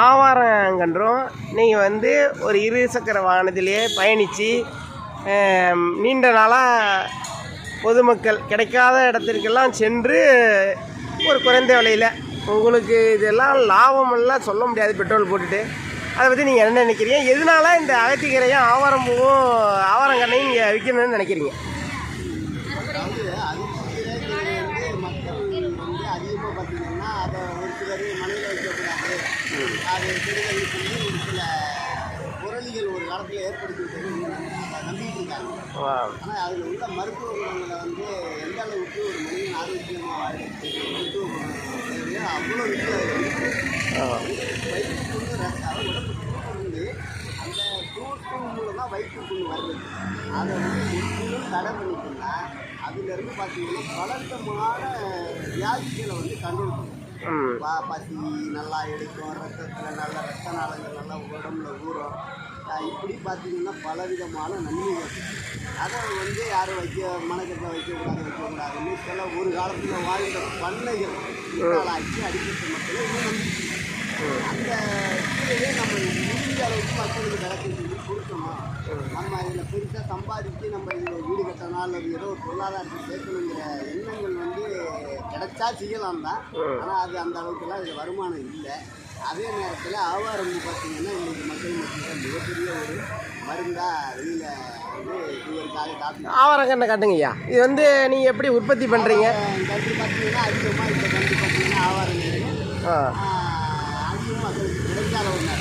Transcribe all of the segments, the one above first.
ஆவாரங்கன்றும் நீங்கள் வந்து ஒரு இரு சக்கர வாகனத்திலேயே பயணித்து நீண்ட நாளாக பொதுமக்கள் கிடைக்காத இடத்திற்கெல்லாம் சென்று ஒரு குறைந்த விலையில் உங்களுக்கு இதெல்லாம் லாபமெல்லாம் சொல்ல முடியாது பெட்ரோல் போட்டுட்டு. அதை பற்றி நீங்கள் என்ன நினைக்கிறீங்க? எதனால இந்த அகத்திக்கரையும் ஆவாரம்பூவும் ஆவாரங்கண்ணையும் இங்கே விற்கணும்னு நினைக்கிறீங்க? மக்கள் வந்து அதிகமாக பார்த்தீங்கன்னா அதை ஒரு சிலர் மனையில் வைக்கக்கூடாது அது செடிகளுக்கு வந்து ஒரு சில புரளிகள் ஒரு காலத்தில் ஏற்படுத்தி விட்டது அதை நம்பிட்டு இருக்காங்க ஆனால் அதில் உள்ள மருத்துவ குணங்களை வந்து எந்த அளவுக்கு ஒரு மனிதன் ஆரோக்கியமாக வாழ்றதுக்கு மருத்துவ குணங்கள் அவ்வளோ விஷயம் வயிற்றுக்கு வந்து ரத்த உடம்பு தூக்கம் வந்து அந்த தூக்கம் மூலமாக வயிற்றுக்குள்ள வருது. அதை வந்து முற்றிலும் தடை பண்ணிட்டோம்னா அதுலேருந்து பார்த்தீங்கன்னா பலத்தமான வியாதிகளை வந்து கண்ட்ரோல் பண்ணும் ம் பா பசி நல்லா எடுக்கும் ரத்தத்தில் நல்ல ரத்த நாளங்கள் நல்லா உடம்புல ஊறும். இப்படி பார்த்தீங்கன்னா பலவிதமான நன்மைகள். அதை வந்து யாரும் வைக்க மனக்கட்டை வைக்கக்கூடாது வைக்கக்கூடாதுன்னு சில ஒரு காலத்தில் வாழ்ந்த பண்ணைகள் ஆட்சி அடிப்பட்ட மக்கள் இன்னும் அந்த நம்ம முடிஞ்ச அளவுக்கு மக்களுக்கு நம்ம இதில் பெருசாக சம்பாதிச்சு நம்ம இதில் வீடு கட்டணும் அல்லது ஏதோ ஒரு பொருளாதாரத்தை சேர்க்கணுங்கிற எண்ணங்கள் வந்து கிடைச்சா செய்யலாம் தான். ஆனால் அது அந்த அளவுக்குலாம் இதில் வருமானம் இல்லை. அதே நேரத்தில் ஆவாரம் பார்த்தீங்கன்னா இன்னைக்கு மக்கள் மத்தியில் மிகப்பெரிய ஒரு மருந்தாக வெளியில் வந்து இவருக்காக டாக்டர் ஆவாரங்கண்ணை காட்டுங்க ஐயா இது வந்து நீங்கள் எப்படி உற்பத்தி பண்ணுறீங்க கல்வி பார்த்தீங்கன்னா அதிகமாக இப்போ கல்வி பார்த்தீங்கன்னா ஆவாரம் இருக்குது ஆ. அதிகமாக மக்களுக்கு கிடைக்காத ஒன்று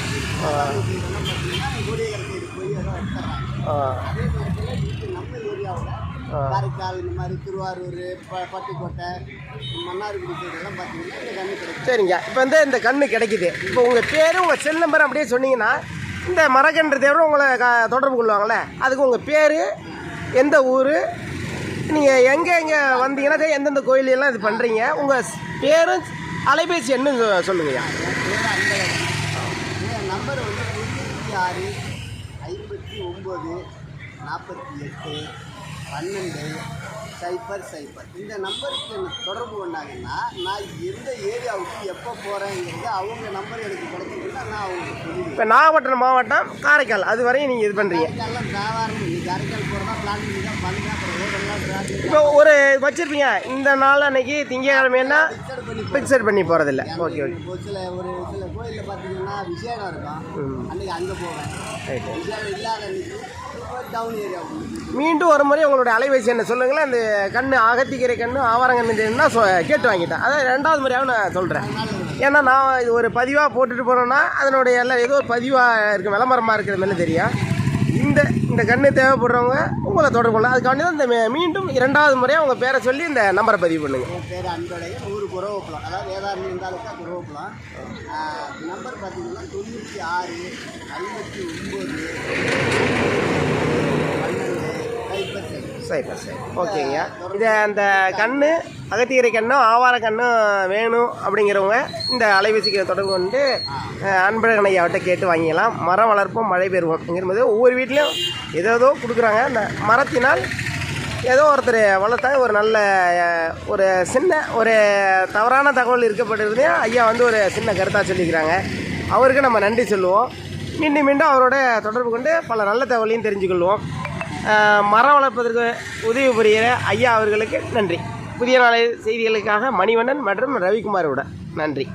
இதெல்லாம் பார்த்தீங்கன்னா கோடியகரை சைடு போய் எல்லாம் எடுத்துறாங்க ஆ. அதே நேரத்தில் இப்போ நம்ம ஏரியாவில் காரைக்கால் இந்த மாதிரி திருவாரூர் பட்டுக்கோட்டை மன்னார்குடி பார்த்தீங்கன்னா இந்த கிடைக்கும். சரிங்க. இப்போ வந்து இந்த கன்று கிடைக்குது. இப்போ உங்கள் பேர் உங்கள் செல் நம்பர் அப்படியே சொன்னீங்கன்னா இந்த மரக்கன்று தேவை உங்களை க தொடர்பு கொள்வாங்கள்ல அதுக்கு உங்கள் பேர் எந்த ஊர் நீங்கள் எங்கே எங்கே வந்தீங்கன்னா எந்தெந்த கோயிலெல்லாம் இது பண்ணுறீங்க உங்கள் பேரும் அலைபேசி எண்ணும் சொ- சொல்லுங்கய்யா? நம்பர் வந்து தொண்ணூற்றி ஆறு ஐம்பத்தி ஒம்பது நாற்பத்தி எட்டு பன்னெண்டு சைபர் சைபர் இந்த நம்பருக்கு எனக்கு தொடர்பு கொண்டாங்கன்னா நான் எந்த ஏரியாவுக்கு எப்போ போகிறேங்கிறது அவங்க நம்பர் எனக்கு கிடைச்சிதுன்னா நான் அவங்களுக்கு இப்போ நாகப்பட்டினம் மாவட்டம் காரைக்கால். அது வரையும் நீங்கள் இது பண்ணுறீங்க காரைக்கால்லாம் இன்னைக்கு காரைக்கால் போகிறதா பிளான் பண்ணி தான் பண்ணுறேன் அப்புறம் இப்போ ஒரு வச்சுருப்பீங்க இந்த நாள் அன்னைக்கு திங்கக்கிழமைன்னா ஃபிக்ஸட் பண்ணி போகிறதில்ல ஓகே ஓகே ஒரு சில ஒரு சில கோயிலில் பார்த்தீங்கன்னா விசேடம் இருக்கும். அன்னைக்கு அங்கே போவேன். விசேடம் இல்லாத அன்னைக்கு டவுன் ஏரியாவுக்கு மீண்டும் ஒரு முறை உங்களுடைய அலைபேசி என்ன சொல்லுங்களேன். அந்த கண்ணு அகத்திக்கரை கண்ணு ஆவாரங்கன்னு சொ கேட்டு வாங்கிட்டேன். அதான் ரெண்டாவது முறையாக நான் சொல்கிறேன் ஏன்னா நான் இது ஒரு பதிவாக போட்டுட்டு போனோன்னா அதனுடைய எல்லாம் ஏதோ ஒரு பதிவாக இருக்க விளம்பரமாக இருக்கிற மாதிரி தெரியும். இந்த இந்த கண்ணு தேவைப்படுறவங்க உங்களை தொடர்பு கொள்ளலாம். அதுக்காண்டி தான் இந்த மீண்டும் இரண்டாவது முறையாக உங்கள் பேரை சொல்லி இந்த நம்பரை பதிவு பண்ணுங்கள் என் பேர் அன்பழகன் ஊர் குறவப்பலம் அதாவது வேதாரணி இருந்தாலுக்கா குறவப்பலம் நம்பர் பார்த்தீங்கன்னா தொண்ணூற்றி ஆறு ஐம்பத்தி ஒம்பது பன்னெண்டு சைபர் சைபர். சரி ஓகேங்க இது அந்த கண்ணு அகத்தீரை கண்ணும் ஆவார கண்ணும் வேணும் அப்படிங்கிறவங்க இந்த அலைபேசிக்கு தொடர்பு கொண்டு அன்பழகன் ஐயாவிட்ட கேட்டு வாங்கிக்கலாம். மரம் வளர்ப்போம் மழை பெறுவோம் அப்படிங்கும்போது ஒவ்வொரு வீட்லேயும் ஏதோ ஏதோ கொடுக்குறாங்க. அந்த மரத்தினால் ஏதோ ஒருத்தர் வளர்த்தா ஒரு நல்ல ஒரு சின்ன ஒரு தவறான தகவல் இருக்கப்பட்டிருந்தே ஐயா வந்து ஒரு சின்ன கருத்தாக சொல்லிக்கிறாங்க. அவருக்கு நம்ம நன்றி சொல்லுவோம். மீண்டும் மீண்டும் அவரோட தொடர்பு கொண்டு பல நல்ல தகவலையும் தெரிஞ்சுக்கொள்வோம். மரம் வளர்ப்பதற்கு உதவி புரிகிற ஐயா அவர்களுக்கு நன்றி. புதிய நாளை செய்திகளுக்காக மணிவண்ணன் மற்றும் ரவிக்குமாரோட நன்றி.